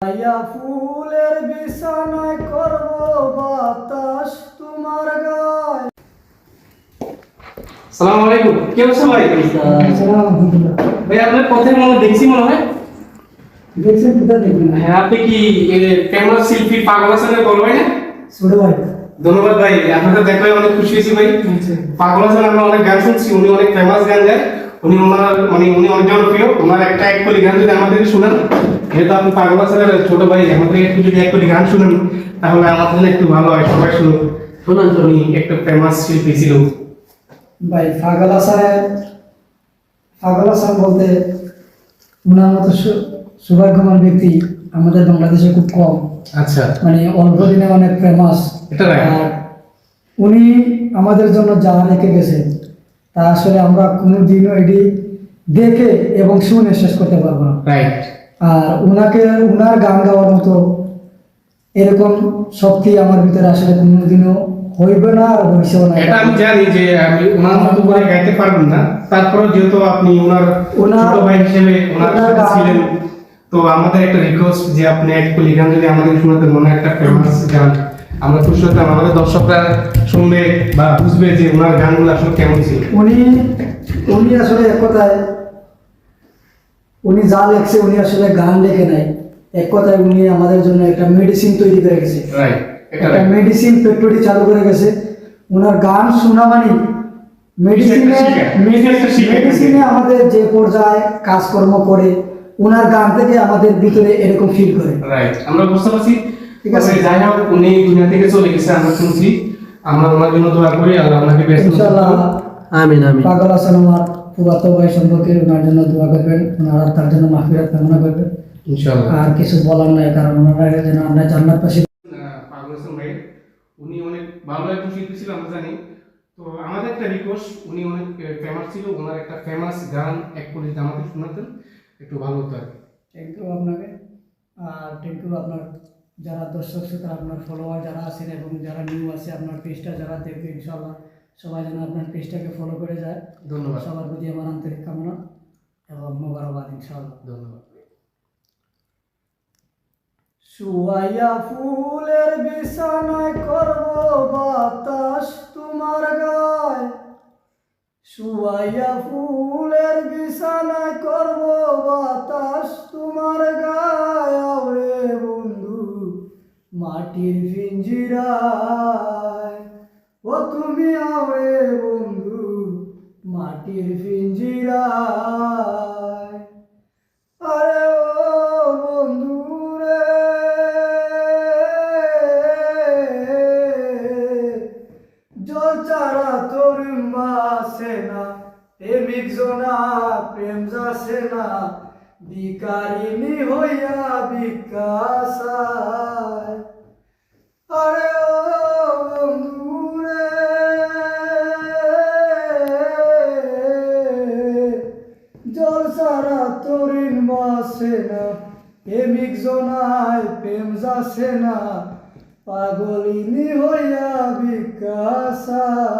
আইয়া ফুলের বিছানায় করব বাতাস তোমার গায়। সালাম আলাইকুম। কে অবস্থা ভাই? ভাই আপনার পথে মনে দেখছি মনে হয়? দেখছেন কোথা দেখবেন হ্যাঁ আপনি কি ক্যামেরা শিল্পী পাগল হাসানের বড় ভাই? না ছোট ভাই। ধন্যবাদ ভাই আপনাকে দেখে অনেক খুশি হয়েছি ভাই। পাগল হাসান আমরা অনেক গান শুনছি উনি অনেক ফেমাস গান গায়। উনি ওনার মানে উনি অনেক জনপ্রিয়। ওনার একটা এক কলি গান যদি আমাদেরকে শোনান। যেহেতু আপনি পাগল ছোট ভাই আমাদের একটু যদি এক কলি গান শুনেন তাহলে আমার জন্য একটু ভালো হয়। সবাই শুনুন। শোনান উনি একটা ফেমাস শিল্পী ছিল। ভাই ফাগল ফাগল বলতে ওনার মতো সৌভাগ্যবান ব্যক্তি আমাদের বাংলাদেশে খুব কম। আচ্ছা। মানে অল্প দিনে অনেক ফেমাস এটা আর উনি আমাদের জন্য যা রেখে গেছে তা আসলে আমরা কোনোদিনও এটি দেখে এবং শুনে শেষ করতে পারব না। রাইট আর ওনাকে ওনার গান গাওয়ার মতো এরকম শক্তি আমার ভিতরে আসলে কোনোদিনও হইবে না আর হইছেও না এটা আমি জানি যে আমি ওনার মতো করে গাইতে পারবেন না। তারপরে যেহেতু আপনি ওনার ওনার- ছোট ভাই হিসেবে ওনার ছিলেন তো আমাদের একটা রিকোয়েস্ট যে আপনি এক কলি গান যদি আমাদের শোনাতেন মনে একটা ফেমাস গান আমরা খুশি হতাম। আমাদের দর্শকরা শুনবে বা বুঝবে যে ওনার গানগুলো আসলে কেমন ছিল। উনি উনি আসলে এক কথায় উনি যা লেখছে উনি আসলে গান লেখে নাই। এক কথায় উনি আমাদের জন্য একটা মেডিসিন তৈরি করে গেছে। একটা মেডিসিন ফ্যাক্টরি চালু করে গেছে। ওনার গান শোনা মানে মেডিসিনে আমাদের যে পর্যায়ে কাজকর্ম করে ওনার গান থেকে আমাদের ভিতরে এরকম ফিল করে। রাইট আমরা বুঝতে পারছি। ঠিক আছে। যাই হোক উনি দুনিয়া থেকে চলে গেছে আমরা শুনছি। আমরা ওনার জন্য দোয়া করি আল্লাহ ইনশাআল্লাহ। আমিন আমিন। পাগল আমার। ফুফাতো ভাই সম্পর্কে ওনার জন্য দোয়া করবেন ওনারা তার জন্য মাহফিরাত কামনা করবেন। ইনশাআল্লাহ। আর কিছু বলার নাই কারণ ওনারা যেন আমরা জান্নাত পাশে পাগল হাসান ভাই উনি অনেক ভালো একজন শিল্পী ছিল আমরা জানি। তো আমাদের একটা রিকোয়েস্ট উনি অনেক ফেমাস ছিল ওনার একটা ফেমাস গান এক করে যদি আমাদের শোনাতেন একটু ভালো হতো আর। থ্যাংক ইউ আপনাকে। আর থ্যাংক ইউ আপনার যারা দর্শক শ্রোতা আপনার ফলোয়ার যারা আছেন এবং যারা নিউ আছে আপনার পেজটা যারা দেখবে ইনশাল্লাহ সবাই যেন আপনার পেজটাকে ফলো করে যায়। ধন্যবাদ। সবার প্রতি আমার আন্তরিক কামনা এবং মোবারকবাদ ইনশাল্লাহ ধন্যবাদ। শুয়াইয়া ফুলের বিছানায় করব বাতাস তোমার গায়। শুয়াইয়া ফুলের বিছানায় করব বাতাস তোমার গায়। আওরে বন্ধু মাটির পিঞ্জিরায় ও তুমি আওরে বন্ধু মাটির পিঞ্জিরায় আরে ও বন্ধু রে, জল চারা তোর মাসে না, প্রেমিক জনা, প্রেম যাসে না বিকারিনী হইয়া বিকাশায় মাসে না প্রেমিক জনায় প্রেম যাসে না পাগলিনী হইয়া বিকাশায়